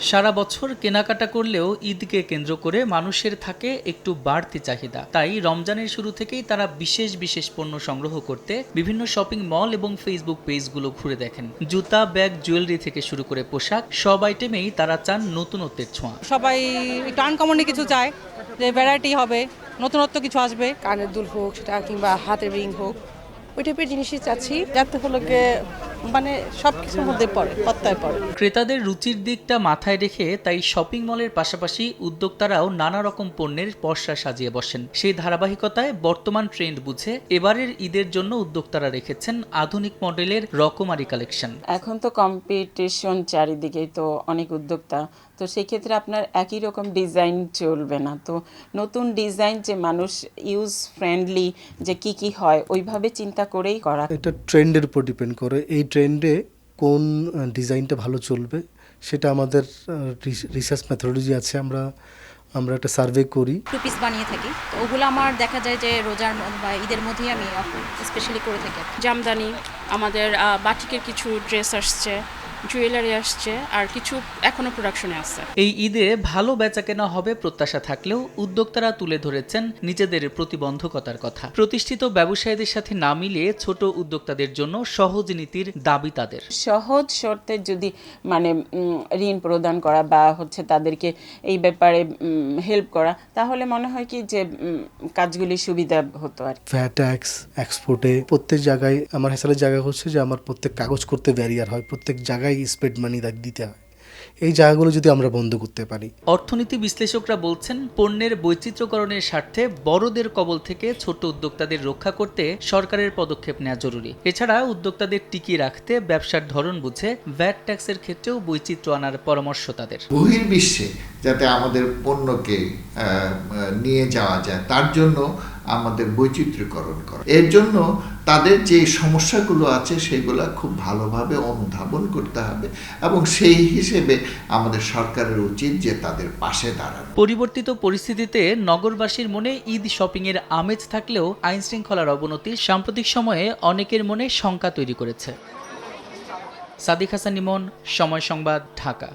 সারা বছর কেনাকাটা করলেও ঈদকে কেন্দ্র করে মানুষের থাকে একটু বাড়তি চাহিদা। তাই রমজানের শুরু থেকেই তারা বিশেষ বিশেষ পণ্য সংগ্রহ করতে বিভিন্ন শপিং মল এবং ফেসবুক পেজগুলো ঘুরে দেখেন। জুতা ব্যাগ জুয়েলারি থেকে শুরু করে পোশাক সব আইটেমেই তারা চান নতুনত্বের ছোঁয়া। সবাই একটু আনকমনই কিছু চায় যে ভ্যারাইটি হবে নতুনত্ব কিছু আসবে। কানের দুল হোক সেটা কিংবা হাতের রিং হোক ওই টাইপের জিনিসই চাচ্ছি। যাতে হলো গিয়ে মানে সব কিছুর মধ্যে পড়ে পত্তায় পড়ে। ক্রেতাদের রুচির দিকটা মাথায় রেখে তাই শপিং মলের পাশাপাশি উদ্যোক্তারাও নানা রকম পণ্যের পসরা সাজিয়ে বসেন। সেই ধারাবাহিকতায় বর্তমান ট্রেন্ড বুঝে এবারের ঈদের জন্য উদ্যোক্তারা রেখেছেন আধুনিক মডেলের রকমারি কালেকশন এখন তো কম্পিটিশন চারিদিকেই তো অনেক উদ্যোক্তা তো সেক্ষেত্রে আপনার একই রকম ডিজাইন চলবে না। তো নতুন ডিজাইন যে মানুষ ইউজ ফ্রেন্ডলি যে কি কি হয় ওইভাবে চিন্তা করেই করা। এটা ট্রেন্ডের উপর ডিপেন্ড করে। এই ট্রেন্ডে কোন ডিজাইনটা ভালো চলবে সেটা আমাদের রিসার্চ মেথোলজি আছে। আমরা আমরা একটা সার্ভে করি। টু পিস বানিয়ে থাকি। তো ওগুলো আমার দেখা যায় যে রোজার বা ঈদের মধ্যেই আমি স্পেশালি করে থাকি। জামদানি আমাদের বাটিকের কিছু ড্রেস আসছে। জুয়েলারি আসছে আর কিছু এখনও প্রোডাকশনে আছে। এই ঈদে ভালো বেচাকেনা হবে প্রত্যাশা থাকলেও উদ্যোক্তারা তুলে ধরেছেন নিজেদের প্রতিবন্ধকতার কথা। প্রতিষ্ঠিত ব্যবসায়ীদের সাথে না মিলিয়ে ছোট উদ্যোক্তাদের জন্য সহজ নীতির দাবি তাদের। সহজ শর্তে যদি মানে ঋণ প্রদান করা বা হচ্ছে তাদেরকে এই ব্যাপারে হেল্প করা তাহলে মনে হয় কি যে কাজগুলি সুবিধা হতো আর। ভ্যাট ট্যাক্স এক্সপোর্টে প্রত্যেক জায়গায় আমার হেসালের জায়গা হচ্ছে যে আমার প্রত্যেক কাগজ করতে ব্যারিয়ার হয় প্রত্যেক জায়গায় স্পেড মানি দিতে হয়। এই জায়গাগুলো যদি আমরা বন্ধ করতে পারি। অর্থনীতি বিশ্লেষকরা বলছেন পণ্যের বৈচিত্র্যকরণের স্বার্থে বড়দের কবল থেকে ছোট উদ্যোক্তাদের রক্ষা করতে সরকারের পদক্ষেপ নেওয়া জরুরি। এছাড়া উদ্যোক্তাদের টিকিয়ে রাখতে ব্যবসার ধরন বুঝে ভ্যাট ট্যাক্সের ক্ষেত্রেও বৈচিত্র্য আনার পরামর্শ তাদের। বহির্বিশ্বে যাতে আমাদের পণ্যকে নিয়ে যাওয়া যায় তার জন্য আমাদের বৈচিত্র্যকরণ করা। এর জন্য তাদের যে সমস্যাগুলো আছে সেগুলো খুব ভালোভাবে অনুধাবন করতে হবে এবং সেই হিসেবে আমাদের সরকারের উচিত যে তাদের পাশে দাঁড়ানো। পরিবর্তিত পরিস্থিতিতে নগরবাসীর মনে ঈদ শপিংয়ের আমেজ থাকলেও আইন শৃঙ্খলার অবনতি সাম্প্রতিক সময়ে অনেকের মনে শঙ্কা তৈরি করেছে। সাদিক হাসান ইমন সময় সংবাদ, ঢাকা।